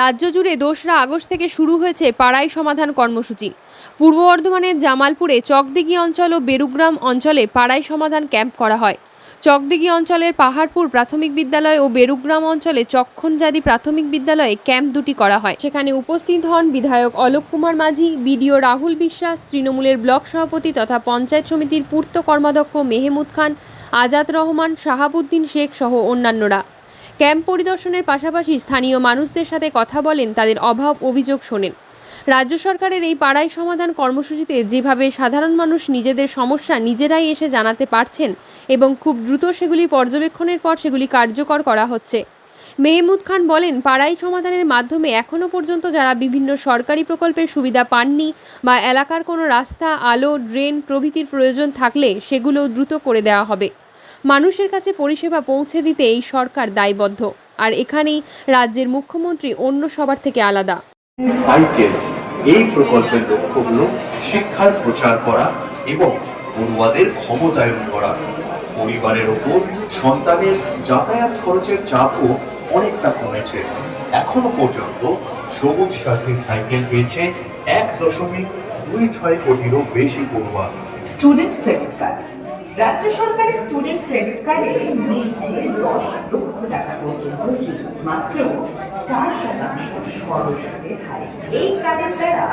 রাজ্য জুড়ে দোসরা আগস্ট থেকে শুরু হয়েছে পাড়াই সমাধান কর্মসূচি। পূর্ব বর্ধমানের জামালপুরে চকদিঘি অঞ্চল ও বেরুগ্রাম অঞ্চলে পাড়াই সমাধান ক্যাম্প করা হয়। চকদিঘি অঞ্চলের পাহাড়পুর প্রাথমিক বিদ্যালয় ও বেরুগ্রাম অঞ্চলে চক্ষণজাদি প্রাথমিক বিদ্যালয়ে ক্যাম্প দুটি করা হয়। সেখানে উপস্থিত হন বিধায়ক অলোক কুমার মাঝি, বিডিও রাহুল বিশ্বাস, তৃণমূলের ব্লক সভাপতি তথা পঞ্চায়েত সমিতির পূর্ত কর্মাধ্যক্ষ মেহমুদ খান, আজাদ রহমান, শাহাবুদ্দিন শেখ সহ অন্যান্যরা। ক্যাম্প পরিদর্শনের পাশাপাশি স্থানীয় মানুষদের সাথে কথা বলেন তাদের অভাব অভিযোগ শোনেন। রাজ্য সরকারের এই পাড়াই সমাধান কর্মসূচিতে যেভাবে সাধারণ মানুষ নিজেদের সমস্যা নিজেরাই এসে জানাতে পারছেন এবং খুব দ্রুত সেগুলি পর্যবেক্ষণের পর সেগুলি কার্যকর করা হচ্ছে। মেহমুদ খান বলেন পাড়াই সমাধানের মাধ্যমে এখনও পর্যন্ত যারা বিভিন্ন সরকারি প্রকল্পের সুবিধা পাননি বা এলাকার কোনো রাস্তা, আলো, ড্রেন প্রভৃতির প্রয়োজন থাকলে সেগুলো দ্রুত করে দেওয়া হবে। মানুষের কাছে পরিষেবা পৌঁছে দিতে এই সরকার দায়বদ্ধ। আর এখানেই রাজ্যের মুখ্যমন্ত্রী অন্য সবার থেকে আলাদা। সাইকেল এই প্রকল্পের লক্ষ্য হল শিক্ষার প্রচার করা এবং পড়ুয়াদের ক্ষমতায়ন করা। পরিবারের ওপর সন্তানের যাতায়াত খরচের চাপও অনেকটা কমেছে। এখনও পর্যন্ত সবুজ সাথী সাইকেল পেয়েছে এক দশমিক দুই ছয় কোটিরও বেশি পড়ুয়া স্টুডেন্ট ক্রেডিট কার্ড। রাজ্য সরকারের স্টুডেন্ট ক্রেডিট কার্ডে মিলছে দশ লক্ষ টাকা পর্যন্ত মাত্র চার শতাংশ সরল সুদের হারে। এই কার্ডের দ্বারা